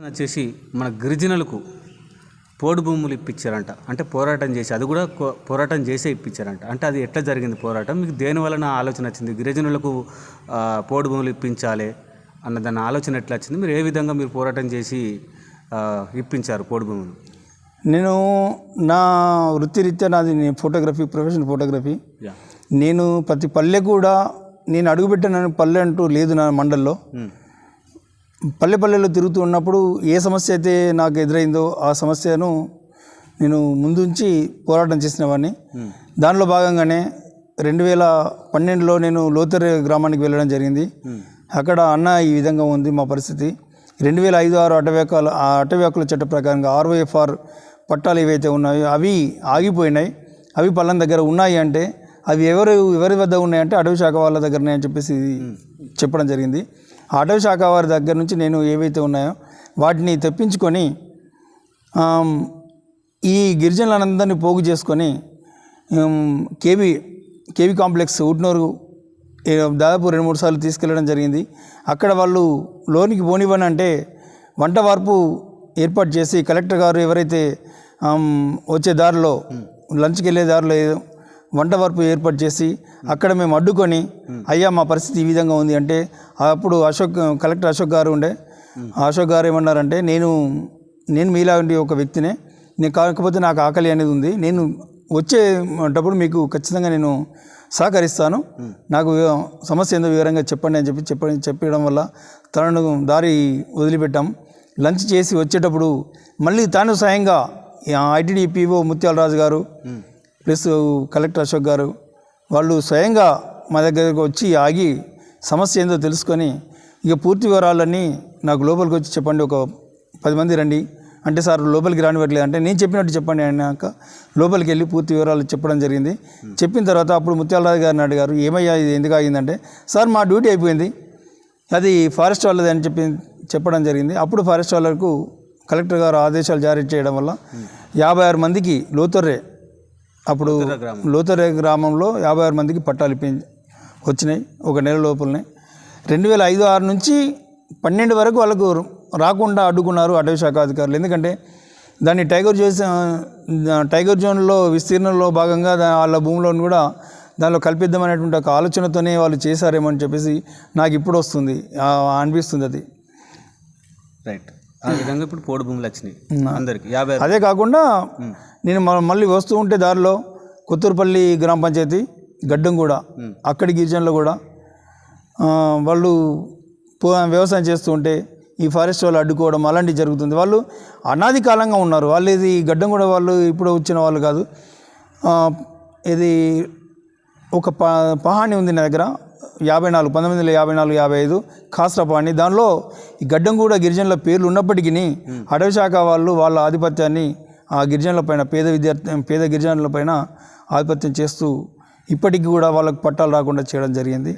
వచ్చేసి మన గిరిజనులకు పోడు భూములు ఇప్పించారంట. అంటే పోరాటం చేసి అది కూడా పోరాటం చేసే ఇప్పించారంట. అంటే అది ఎట్లా జరిగింది పోరాటం? మీకు దేని వలన ఆలోచన వచ్చింది? గిరిజనులకు పోడు భూములు ఇప్పించాలి అన్న దాని ఆలోచన ఎట్లా వచ్చింది? మీరు ఏ విధంగా మీరు పోరాటం చేసి ఇప్పించారు పోడు భూములు? నేను నా వృత్తిరీత్యా నాది నేను ఫోటోగ్రఫీ ప్రొఫెషనల్ ఫోటోగ్రఫీ నేను ప్రతి పల్లె కూడా నేను అడుగుపెట్టిన పల్లె అంటూ లేదు నా మండల్లో. ఉమ్. పల్లె పల్లెలో తిరుగుతూ ఉన్నప్పుడు ఏ సమస్య అయితే నాకు ఎదురైందో ఆ సమస్యను నేను ముందుంచి పోరాటం చేసిన వాడిని. దానిలో భాగంగానే రెండు వేల పన్నెండులో నేను లోతర్ గ్రామానికి వెళ్ళడం జరిగింది. అక్కడ అన్న ఈ విధంగా ఉంది మా పరిస్థితి. రెండు వేల ఐదు ఆరు అటవ్యాకాల ఆ అటవ్యాకుల చట్ట ప్రకారంగా ఆర్ఓఎఫ్ఆర్ పట్టాలు ఏవైతే ఉన్నాయో అవి ఆగిపోయినాయి. అవి పల్లం దగ్గర ఉన్నాయి అంటే అవి ఎవరు ఎవరి వద్ద ఉన్నాయంటే అటవీ శాఖ వాళ్ళ దగ్గరనే అని చెప్పేసి చెప్పడం జరిగింది. ఆ అటవీ శాఖ వారి దగ్గర నుంచి నేను ఏవైతే ఉన్నాయో వాటిని తెప్పించుకొని ఈ గిరిజనులందరినీ పోగు చేసుకొని కేవీ కేవీ కాంప్లెక్స్ ఉట్నూరు దాదాపు రెండు మూడు సార్లు తీసుకెళ్ళడం జరిగింది. అక్కడ వాళ్ళు లోనికి పోనివ్వని అంటే వంట వార్పు ఏర్పాటు చేసి కలెక్టర్ గారు ఎవరైతే వచ్చే దారిలో లంచ్కి వెళ్ళే దారిలో ఏదో వంట వరపు ఏర్పాటు చేసి అక్కడ మేము అడ్డుకొని అయ్యా మా పరిస్థితి ఈ విధంగా ఉంది అంటే అప్పుడు అశోక్ కలెక్టర్ అశోక్ గారు ఉండే. ఆ అశోక్ గారు ఏమన్నారంటే నేను నేను మీలాంటి ఒక వ్యక్తినే నేను కాకపోతే నాకు ఆకలి అనేది ఉంది. నేను వచ్చేటప్పుడు మీకు ఖచ్చితంగా నేను సహకరిస్తాను. నాకు సమస్య ఏందో వివరంగా చెప్పండి అని చెప్పి చెప్ప చెప్పడం వల్ల తనను దారి వదిలిపెట్టాం. లంచ్ చేసి వచ్చేటప్పుడు మళ్ళీ తాను స్వయంగా ఐటీడీపీఓ ముత్యాలరాజు గారు ప్లస్ కలెక్టర్ అశోక్ గారు వాళ్ళు స్వయంగా మా దగ్గరకు వచ్చి ఆగి సమస్య ఏందో తెలుసుకొని ఇక పూర్తి వివరాలన్నీ నాకు లోపలికి వచ్చి చెప్పండి ఒక పది మంది రండి. అంటే సార్ లోపలికి రానివ్వట్లేదు. అంటే నేను చెప్పినట్టు చెప్పండి అన్నాక లోపలికి వెళ్ళి పూర్తి వివరాలు చెప్పడం జరిగింది. చెప్పిన తర్వాత అప్పుడు ముత్యాలరాజు గారిని అడిగారు ఏమయ్యా ఇది ఎందుకు ఆగిందంటే? సార్ మా డ్యూటీ అయిపోయింది. అది ఫారెస్ట్ వాళ్ళది అని చెప్పి చెప్పడం జరిగింది. అప్పుడు ఫారెస్ట్ వాళ్ళకు కలెక్టర్ గారు ఆదేశాలు జారీ చేయడం వల్ల యాభై ఆరు మందికి లోతుర్రే అప్పుడు లోతర్రే గ్రామంలో యాభై ఆరు మందికి పట్టాలు ఇప్పి వచ్చినాయి ఒక నెల లోపలనే. రెండు వేల ఐదు ఆరు నుంచి పన్నెండు వరకు వాళ్ళకు రాకుండా అడ్డుకున్నారు అటవీ శాఖ అధికారులు. ఎందుకంటే దాన్ని టైగర్ చేసి టైగర్ జోన్లో విస్తీర్ణంలో భాగంగా వాళ్ళ భూమిలోని కూడా దానిలో కల్పిద్దామనేటువంటి ఒక ఆలోచనతోనే వాళ్ళు చేశారేమో అని చెప్పేసి నాకు ఇప్పుడు వస్తుంది. అనిపిస్తుంది అది. రైట్. ఆ విధంగా ఇప్పుడు పోడు భూములు వచ్చినాయి అందరికి. యాభై అదే కాకుండా నేను మళ్ళీ వస్తూ ఉంటే దారిలో కొత్తూరుపల్లి గ్రామ పంచాయతీ గడ్డం కూడా అక్కడి గిరిజనులు కూడా వాళ్ళు వ్యవసాయం చేస్తూ ఉంటే ఈ ఫారెస్ట్ వాళ్ళు అడ్డుకోవడం అలాంటివి జరుగుతుంది. వాళ్ళు అనాది కాలంగా ఉన్నారు. వాళ్ళు ఇది గడ్డం కూడా వాళ్ళు ఇప్పుడు వచ్చిన వాళ్ళు కాదు. ఇది ఒక ప పహాణి ఉంది నా దగ్గర. యాభై నాలుగు పంతొమ్మిది వందల యాభై నాలుగు యాభై ఐదు కాస్ట్రా పహాణి. దానిలో ఈ గడ్డంగూడ గిరిజనుల పేర్లు ఉన్నప్పటికీ అటవీ శాఖ వాళ్ళు వాళ్ళ ఆధిపత్యాన్ని ఆ గిరిజనుల పైన పేద విద్యార్థి పేద గిరిజనుల పైన ఆధిపత్యం చేస్తూ ఇప్పటికీ కూడా వాళ్ళకు పట్టాలు రాకుండా చేయడం జరిగింది.